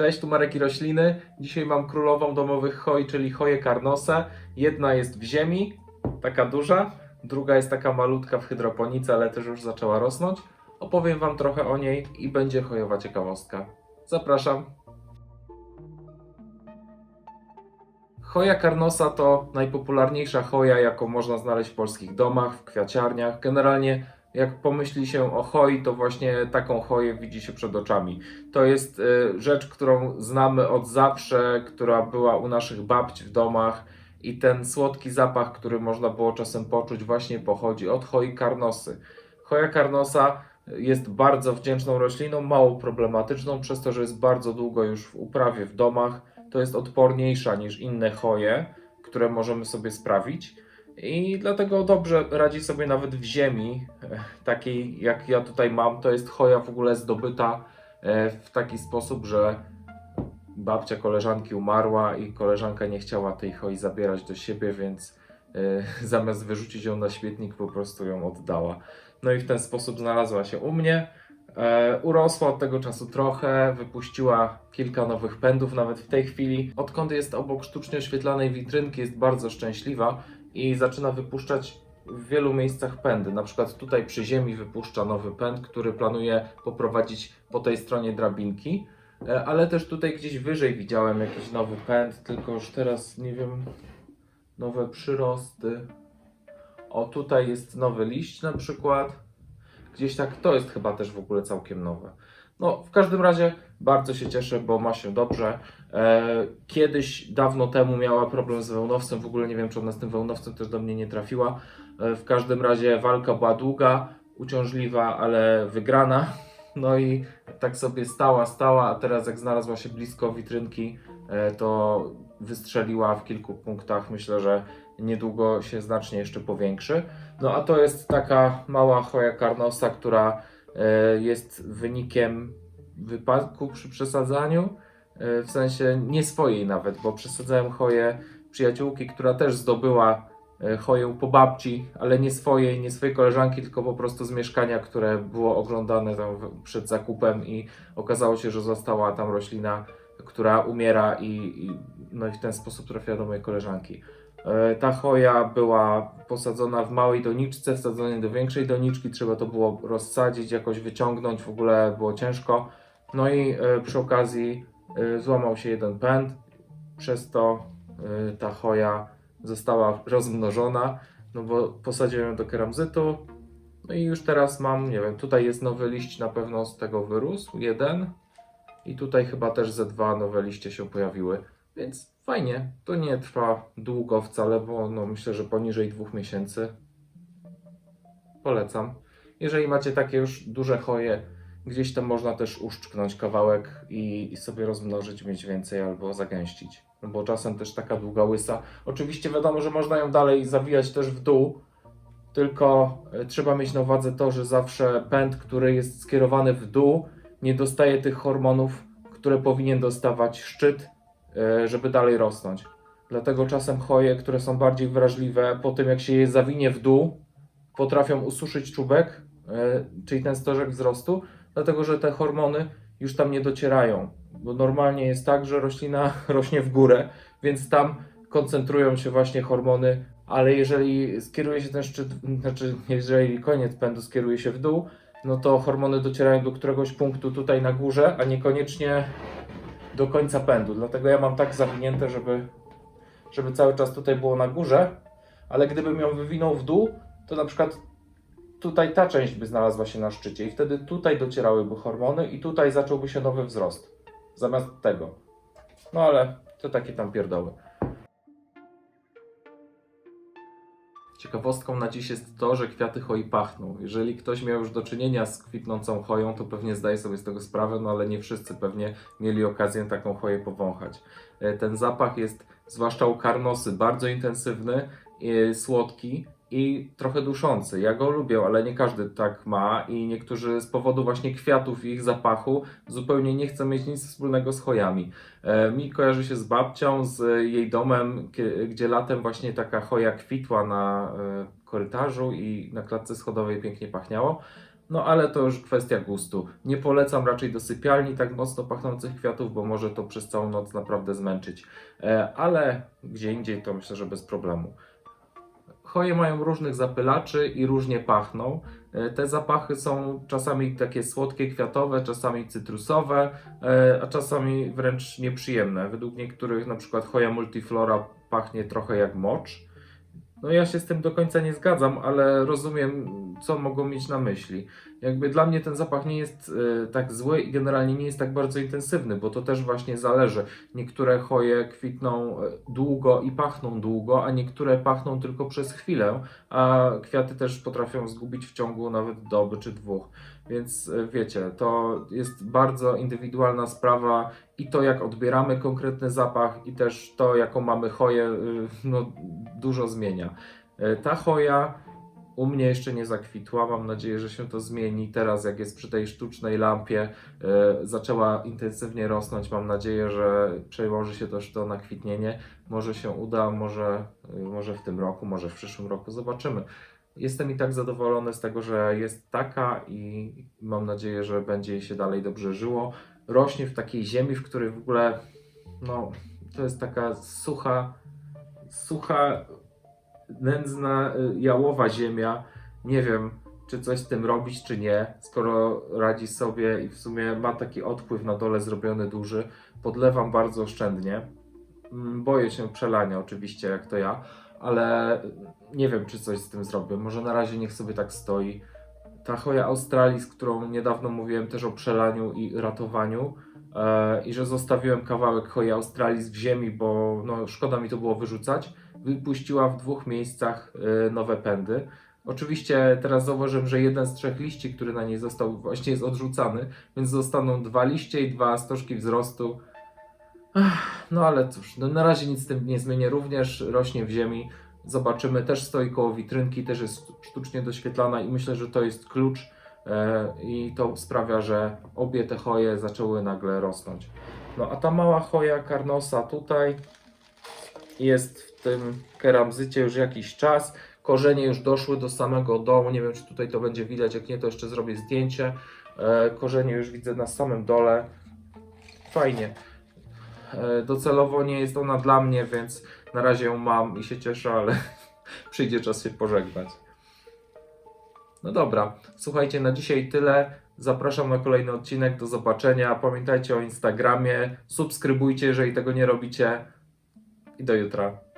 Cześć, tu Marek i Rośliny. Dzisiaj mam królową domowych choi, czyli choję karnosę. Jedna jest w ziemi, taka duża, druga jest taka malutka w hydroponice, ale też już zaczęła rosnąć. Opowiem Wam trochę o niej i będzie chojowa ciekawostka. Zapraszam. Choja karnosa to najpopularniejsza choja, jaką można znaleźć w polskich domach, w kwiaciarniach. Generalnie jak pomyśli się o choi, to właśnie taką choję widzi się przed oczami. To jest y, rzecz, którą znamy od zawsze, która była u naszych babci w domach i ten słodki zapach, który można było czasem poczuć, właśnie pochodzi od choi karnosy. Choja karnosa jest bardzo wdzięczną rośliną, mało problematyczną, przez to, że jest bardzo długo już w uprawie w domach. To jest odporniejsza niż inne choje, które możemy sobie sprawić. I dlatego dobrze radzi sobie nawet w ziemi, e, takiej jak ja tutaj mam. To jest choja w ogóle zdobyta e, w taki sposób, że babcia koleżanki umarła i koleżanka nie chciała tej choi zabierać do siebie, więc e, zamiast wyrzucić ją na śmietnik, po prostu ją oddała. No i w ten sposób znalazła się u mnie. Urosła od tego czasu trochę, wypuściła kilka nowych pędów, nawet w tej chwili. Odkąd jest obok sztucznie oświetlanej witrynki, jest bardzo szczęśliwa i zaczyna wypuszczać w wielu miejscach pędy. Na przykład tutaj przy ziemi wypuszcza nowy pęd, który planuje poprowadzić po tej stronie drabinki. E, Ale też tutaj gdzieś wyżej widziałem jakiś nowy pęd, tylko już teraz nie wiem, nowe przyrosty. O, tutaj jest nowy liść na przykład. Gdzieś tak, to jest chyba też w ogóle całkiem nowe. No, w każdym razie bardzo się cieszę, bo ma się dobrze. E, kiedyś, dawno temu miała problem z wełnowcem, w ogóle nie wiem, czy ona z tym wełnowcem też do mnie nie trafiła. E, w każdym razie walka była długa, uciążliwa, ale wygrana. No i tak sobie stała, stała, a teraz jak znalazła się blisko witrynki, e, to wystrzeliła w kilku punktach. Myślę, że niedługo się znacznie jeszcze powiększy. No a to jest taka mała choja karnosa, która jest wynikiem wypadku przy przesadzaniu, e, w sensie nie swojej nawet, bo przesadzałem choję przyjaciółki, która też zdobyła e, choję po babci, ale nie swojej, nie swojej koleżanki, tylko po prostu z mieszkania, które było oglądane tam przed zakupem i okazało się, że została tam roślina, która umiera i, i, no i w ten sposób trafiła do mojej koleżanki. E, Ta choja była posadzona w małej doniczce, wsadzonej do większej doniczki, trzeba to było rozsadzić, jakoś wyciągnąć, w ogóle było ciężko. No i e, przy okazji e, złamał się jeden pęd, przez to ta choja została rozmnożona, no bo posadziłem ją do keramzytu. No i już teraz mam, nie wiem, tutaj jest nowy liść na pewno z tego wyrósł, jeden. I tutaj chyba też ze dwa nowe liście się pojawiły. Więc fajnie, to nie trwa długo wcale, bo no myślę, że poniżej dwóch miesięcy. Polecam. Jeżeli macie takie już duże choje, gdzieś tam można też uszczknąć kawałek i, i sobie rozmnożyć, mieć więcej albo zagęścić. No bo czasem też taka długa łysa. Oczywiście wiadomo, że można ją dalej zawijać też w dół, tylko e, trzeba mieć na uwadze to, że zawsze pęd, który jest skierowany w dół, nie dostaje tych hormonów, które powinien dostawać szczyt, żeby dalej rosnąć. Dlatego czasem choje, które są bardziej wrażliwe, po tym jak się je zawinie w dół, potrafią ususzyć czubek, e, czyli ten stożek wzrostu, dlatego że te hormony już tam nie docierają. Bo normalnie jest tak, że roślina rośnie w górę, więc tam koncentrują się właśnie hormony, ale jeżeli skieruje się ten szczyt, znaczy jeżeli koniec pędu skieruje się w dół, no to hormony docierają do któregoś punktu tutaj na górze, a niekoniecznie do końca pędu. Dlatego ja mam tak zawinięte, żeby, żeby cały czas tutaj było na górze, ale gdybym ją wywinął w dół, to na przykład tutaj ta część by znalazła się na szczycie i wtedy tutaj docierałyby hormony i tutaj zacząłby się nowy wzrost. Zamiast tego. No ale to takie tam pierdoły. Ciekawostką na dziś jest to, że kwiaty choi pachną. Jeżeli ktoś miał już do czynienia z kwitnącą choją, to pewnie zdaje sobie z tego sprawę, no ale nie wszyscy pewnie mieli okazję taką choję powąchać. E, Ten zapach jest, zwłaszcza u karnosy, bardzo intensywny, e, słodki i trochę duszący. Ja go lubię, ale nie każdy tak ma i niektórzy z powodu właśnie kwiatów i ich zapachu zupełnie nie chcą mieć nic wspólnego z chojami. E, Mi kojarzy się z babcią, z jej domem, gdzie latem właśnie taka choja kwitła na e, korytarzu i na klatce schodowej pięknie pachniało. No ale to już kwestia gustu. Nie polecam raczej do sypialni tak mocno pachnących kwiatów, bo może to przez całą noc naprawdę zmęczyć. E, ale gdzie indziej to myślę, że bez problemu. Choje mają różnych zapylaczy i różnie pachną. E, Te zapachy są czasami takie słodkie, kwiatowe, czasami cytrusowe, e, a czasami wręcz nieprzyjemne. Według niektórych, na przykład choja multiflora pachnie trochę jak mocz. No ja się z tym do końca nie zgadzam, ale rozumiem, co mogą mieć na myśli. Jakby dla mnie ten zapach nie jest e, tak zły i generalnie nie jest tak bardzo intensywny, bo to też właśnie zależy. Niektóre choje kwitną e, długo i pachną długo, a niektóre pachną tylko przez chwilę, a kwiaty też potrafią zgubić w ciągu nawet doby czy dwóch. Więc e, wiecie, to jest bardzo indywidualna sprawa i to, jak odbieramy konkretny zapach, i też to, jaką mamy choję, y, no, dużo zmienia. E, Ta choja u mnie jeszcze nie zakwitła. Mam nadzieję, że się to zmieni. Teraz, jak jest przy tej sztucznej lampie, e, zaczęła intensywnie rosnąć. Mam nadzieję, że przełoży się też to na kwitnienie. Może się uda, może, y, może w tym roku, może w przyszłym roku. Zobaczymy. Jestem i tak zadowolony z tego, że jest taka i mam nadzieję, że będzie jej się dalej dobrze żyło. Rośnie w takiej ziemi, w której w ogóle no, to jest taka sucha, sucha, nędzna, y, jałowa ziemia. Nie wiem, czy coś z tym robić, czy nie, skoro radzi sobie i w sumie ma taki odpływ na dole zrobiony duży. Podlewam bardzo oszczędnie. Mm, Boję się przelania, oczywiście, jak to ja, ale nie wiem, czy coś z tym zrobię. Może na razie niech sobie tak stoi. Ta choja Australii, z którą niedawno mówiłem też o przelaniu i ratowaniu, e, i że zostawiłem kawałek choi Australis w ziemi, bo no, szkoda mi to było wyrzucać, wypuściła w dwóch miejscach e, nowe pędy. Oczywiście teraz zauważyłem, że jeden z trzech liści, który na niej został, właśnie jest odrzucany, więc zostaną dwa liście i dwa stożki wzrostu. Ach, No ale cóż, no na razie nic z tym nie zmienię. Również rośnie w ziemi. Zobaczymy, też stoi koło witrynki, też jest sztucznie doświetlana i myślę, że to jest klucz e, i to sprawia, że obie te choje zaczęły nagle rosnąć. No a ta mała choja karnosa tutaj jest w tym keramzycie już jakiś czas. Korzenie już doszły do samego dołu. Nie wiem, czy tutaj to będzie widać. Jak nie, to jeszcze zrobię zdjęcie. E, korzenie już widzę na samym dole. Fajnie. E, Docelowo nie jest ona dla mnie, więc na razie ją mam i się cieszę, ale przyjdzie czas się pożegnać. No dobra, słuchajcie, na dzisiaj tyle. Zapraszam na kolejny odcinek. Do zobaczenia. Pamiętajcie o Instagramie. Subskrybujcie, jeżeli tego nie robicie. I do jutra.